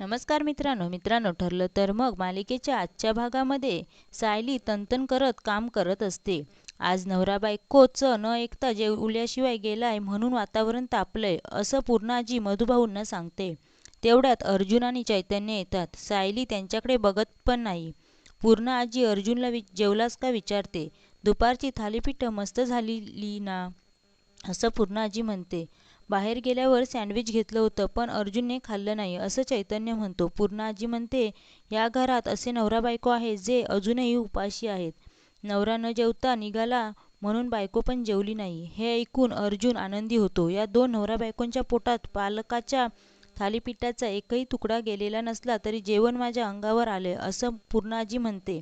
नमस्कार मित्रांनो. मित्रांनो ठरलं तर मग मालिकेच्या आजच्या भागामध्ये सायली तनतन करत काम करत असते. आज नवरा बायकोचं न ऐकता जेवल्याशिवाय गेलाय म्हणून वातावरण तापलंय असं पूर्णाजी मधुभाऊंना सांगते. तेवढ्यात अर्जुन आणि चैतन्य येतात. सायली त्यांच्याकडे बघत पण नाही. पूर्ण आजी अर्जुनला वि जेवलास का विचारते. दुपारची थालीपीठ मस्त झालेली ना? असं पूर्ण आजी म्हणते. बाहेर गेल्यावर सँडविच घेतलं होतं पण अर्जुनने खाल्लं नाही असं चैतन्य म्हणतो. पूर्ण आजी म्हणते या घरात असे नवरा बायको आहे जे अजूनही उपाशी आहेत. नवरा न जेवता निघाला म्हणून बायको पण जेवली नाही. हे ऐकून अर्जुन आनंदी होतो. या दोन नवरा बायकोंच्या पोटात पालकाच्या थालीपीठाचा एकही तुकडा गेलेला नसला तरी जेवण माझ्या अंगावर आले असं पूर्णाजी म्हणते.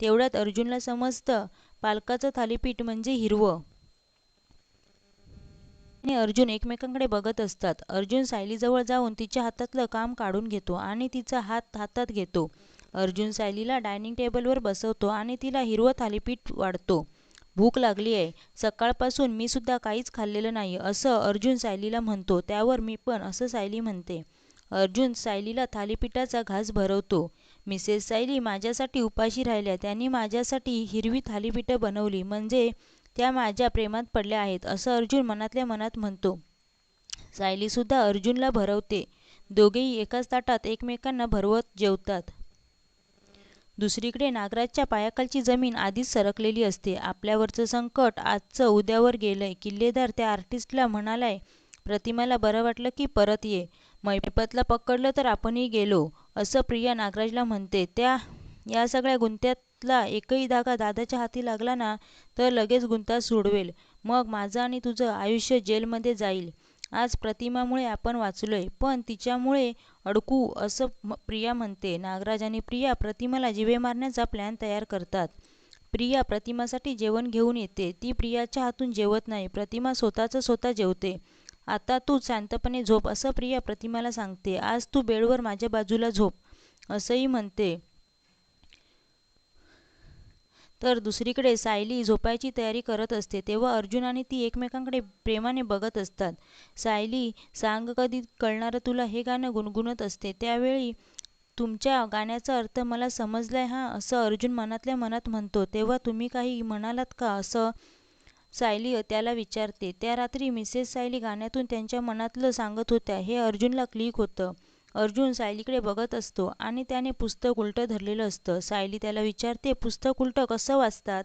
तेवढ्यात अर्जुनला समजतं पालकाचं थालीपीठ म्हणजे हिरवं. आणि अर्जुन एकमेकांकडे बघत असतात. अर्जुन सायलीजवळ जाऊन तिच्या हातातलं काम काढून घेतो आणि तिचा हात हातात घेतो. अर्जुन सायलीला डायनिंग टेबलवर बसवतो आणि तिला हिरवं थालीपीठ वाढतो. भूक लागली आहे. सकाळपासून मी सुद्धा काहीच खाल्लेलं नाही असं अर्जुन सायलीला म्हणतो. त्यावर मी पण असं सायली म्हणते. अर्जुन सायलीला थालीपीठाचा घास भरवतो. मिसेस सायली माझ्यासाठी उपाशी राहिल्या. त्यांनी माझ्यासाठी हिरवी थालीपीठं बनवली. म्हणजे त्या माझ्या प्रेमात पडल्या आहेत असं अर्जुन मनातल्या मनात म्हणतो. सायलीसुद्धा अर्जुनला भरवते. दोघेही एकाच ताटात एकमेकांना भरवत जेवतात. दुसरीकडे नागराजच्या पायाखालची जमीन आधीच सरकलेली असते. आपल्यावरचं संकट आजचं उद्यावर गेलंय. किल्लेदार त्या आर्टिस्टला म्हणालाय प्रतिमाला बरं वाटलं की परत ये. मैपतला पकडलं तर आपणही गेलो असं प्रिया नागराजला म्हणते. त्या या सगळ्या गुंत्यातला एकही धागा दादाच्या हाती लागला ना तर लगेच गुंता सोडवेल मग माझं आणि तुझं आयुष्य जेलमध्ये जाईल. आज प्रतिमामुळे आपण वाचलोय पण तिच्यामुळे अडकू असं प्रिया म्हणते. नागराज आणि प्रिया प्रतिमाला जिवे मारण्याचा प्लॅन तयार करतात. प्रिया प्रतिमासाठी जेवण घेऊन येते. ती प्रियाच्या हातून जेवत नाही. प्रतिमा स्वतःचं स्वतः जेवते. आता तू शांतपणे झोप असं प्रिया प्रतिमाला सांगते. आज तू बेडवर माझ्या बाजूला झोप असंही म्हणते. तर दुसरीकडे सायली झोपायची तयारी करत असते तेव्हा अर्जुन आणि ती एकमेकांकडे प्रेमाने बघत असतात. सायली सांग कधी कळणारं तुला हे गाणं गुणगुणत असते. त्यावेळी तुमच्या गाण्याचा अर्थ मला समजलाय हा असं अर्जुन मनातल्या मनात म्हणतो. तेव्हा तुम्ही काही म्हणालात का असं सायली त्याला विचारते. त्या रात्री मिसेस सायली गाण्यातून त्यांच्या मनातलं सांगत होत्या. हे अर्जुनला क्लिक होतं. अर्जुन सायलीकडे बघत असतो आणि त्याने पुस्तक उलटं धरलेलं असतं. सायली त्याला विचारते पुस्तक उलटं कसं वाचतात?